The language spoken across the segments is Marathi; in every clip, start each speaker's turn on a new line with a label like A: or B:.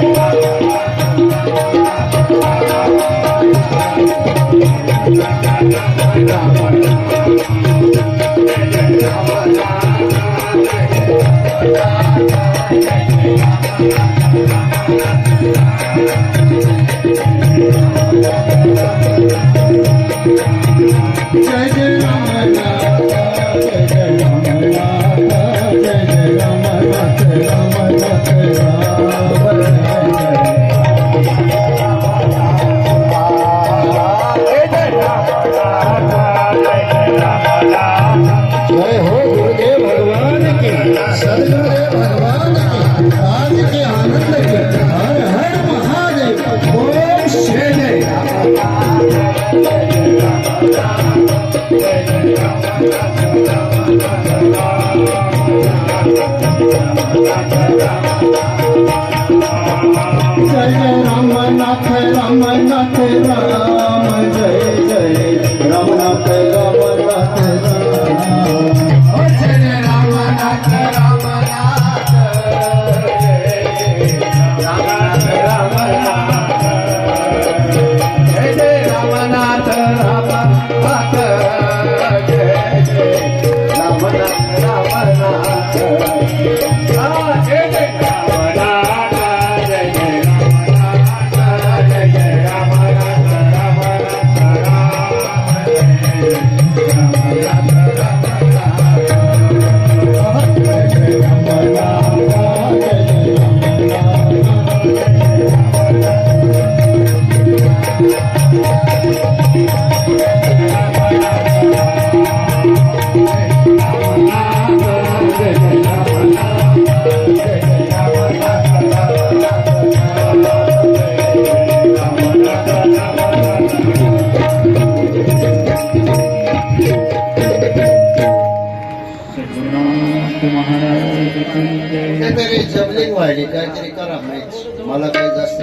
A: जय राम नाथ जय जय राम नाथ राम जबलिंग व्हायली काहीतरी करा मला काही जास्त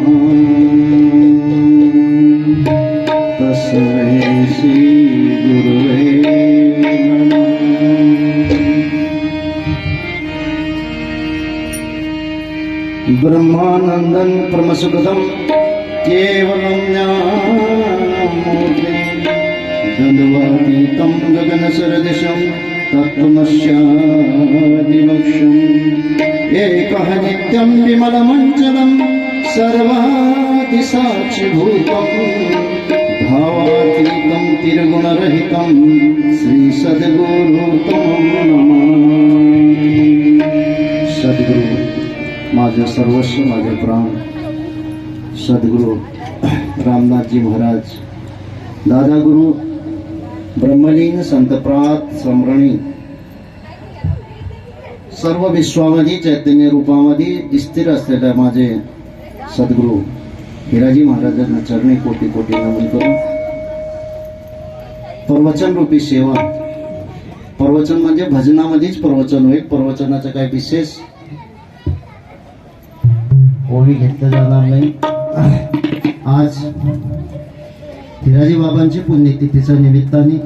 A: ब्रह्मानन्दं परमसुखदं केवलं ज्ञानमूर्तिं दण्डवातीतं गगनसरदिशं तत्त्वमस्यादिवक्षम् एकः नित्यं विमलमञ्चलं सर्वादिसाक्षिभूतम् भावातीतं तिर्गुणरहितं श्रीसद्गुरुतं नमः सद्गुरु माझं सर्वस्व माझे प्राण सद्गुरु रामनाथजी महाराज दादा गुरु ब्रह्मलीन संतप्रात सम्रणी सर्व विश्वामध्ये चैतन्य रूपामध्ये स्थिर असलेल्या माझे सद्गुरु हिराजी महाराजांना चरणी कोटी कोटी नमन करून प्रवचन रूपी सेवा प्रवचन म्हणजे भजनामध्येच प्रवचन होईल प्रवचनाचं काही विशेष ओळी घेतलं जाणार नाही. आज हिराजी बाबांची पुण्यतिथीच्या निमित्ताने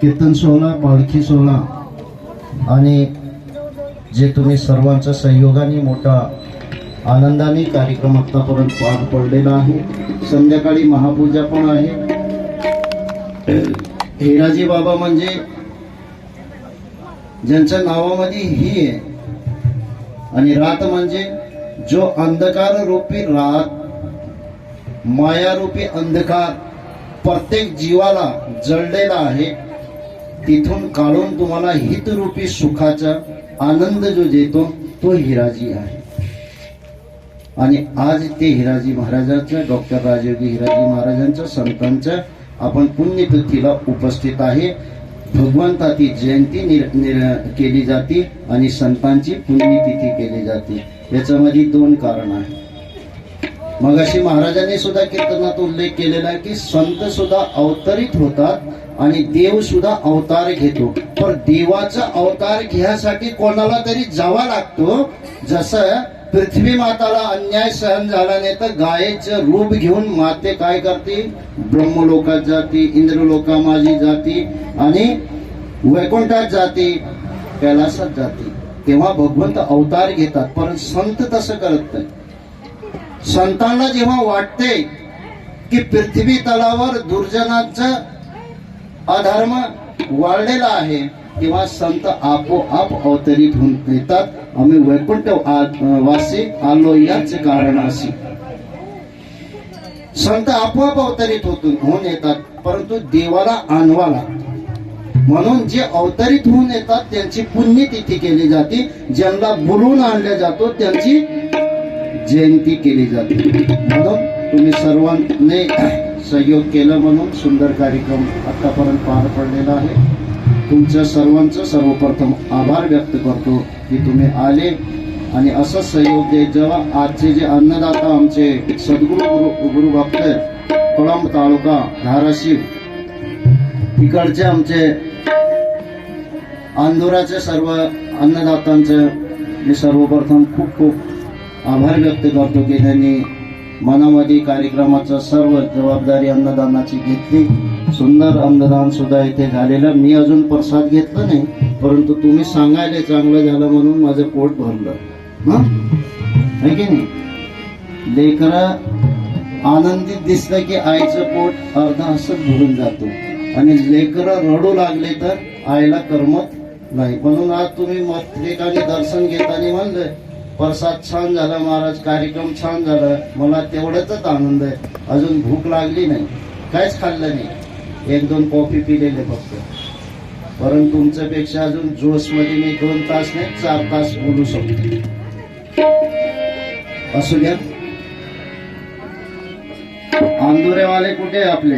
A: कीर्तन सोहळा पालखी सोहळा आणि जे तुम्ही सर्वांच्या सहयोगाने मोठा आनंदाने कार्यक्रम आतापर्यंत पार पडलेला आहे. संध्याकाळी महापूजा पण आहे. हिराजी बाबा म्हणजे ज्यांच्या नावामध्ये ही आहे. आणि रात म्हणजे जो अंधकार रूपी रात मायारूपी अंधकार प्रत्येक जीवाला जळलेला आहे तिथून काढून तुम्हाला हितरूपी सुखाचा आनंद जो देतो तो हिराजी आहे. आणि आज ते हिराजी महाराजांचं डॉक्टर राजयोगी हिराजी महाराजांचं संतांचं आपण पुण्यतिथीला उपस्थित आहे. भगवंताची जयंती निर, निर, केली जाते आणि संतांची पुण्यतिथी केली जाते. याच्यामध्ये दोन कारण आहे. मग अशी महाराजांनी सुद्धा कीर्तनात उल्लेख केलेला आहे की संत सुद्धा अवतरित होतात आणि देव सुद्धा अवतार घेतो. पण देवाचा अवतार घ्यासाठी कोणाला तरी जावा लागतो. जसं पृथ्वी माताला अन्याय सहन झाला नाही तर गायेचं रूप घेऊन माते काय करते ब्रह्मलोकात जाते इंद्रलोकामाजी जाते जाती आणि वैकुंठात जाते कैलासात जाते. तेव्हा भगवंत अवतार घेतात पण संत तसं करत नाही. संतांना जेव्हा वाटते की पृथ्वी तलावर दुर्जनाचं अधर्म वाढलेला आहे तेव्हा संत आपोआप अवतरित होऊन येतात. आम्ही वैकुंठ वासी आलो याच कारणाशी. संत आपोआप अवतरित होतून होऊन येतात परंतु देवाला आणवा लागतो. म्हणून जे अवतरित होऊन येतात त्यांची पुण्यतिथी केली जाते. ज्यांना बोलून आणल्या जातो त्यांची जयंती केली जाते. म्हणून तुम्ही सर्वांनी सहयोग केला म्हणून सुंदर कार्यक्रम आतापर्यंत पार पडलेला आहे. तुमच्या सर्वांचं सर्वप्रथम आभार व्यक्त करतो की तुम्ही आले. आणि असं सहयोग दे जेव्हा आजचे जे अन्नदाता आमचे सद्गुरू गुरु गुरु भक्त कळंब तालुका धाराशिव तिकडचे आमचे अंधुराचे सर्व अन्नदातांचं मी सर्वप्रथम खूप खूप आभार व्यक्त करतो की त्यांनी मनामध्ये कार्यक्रमाचं सर्व जबाबदारी अन्नदानाची घेतली. सुंदर अन्नदान सुद्धा इथे झालेलं. मी अजून प्रसाद घेतला नाही परंतु तुम्ही सांगायला चांगलं झालं म्हणून माझं पोट भरलं. हं? है की नाही? लेकरं आनंदित दिसलं की आईचं पोट अर्धा असंच भरून जातो. आणि लेकरं रडू लागले तर आईला करमत नाही. म्हणून आज तुम्ही ठिकाणी दर्शन घेताना म्हणलं प्रसाद छान झाला महाराज कार्यक्रम छान झाला मला तेवढ्याच आनंद आहे. अजून भूक लागली नाही. काहीच खाल्लं नाही. एक दोन कॉफी पिलेले फक्त. परंतु तुमच्यापेक्षा अजून जोशमध्ये मी दोन तास नाही चार तास बोलू शकतो. असू द्या. आंदोरेवाले कुठे आहे आपले?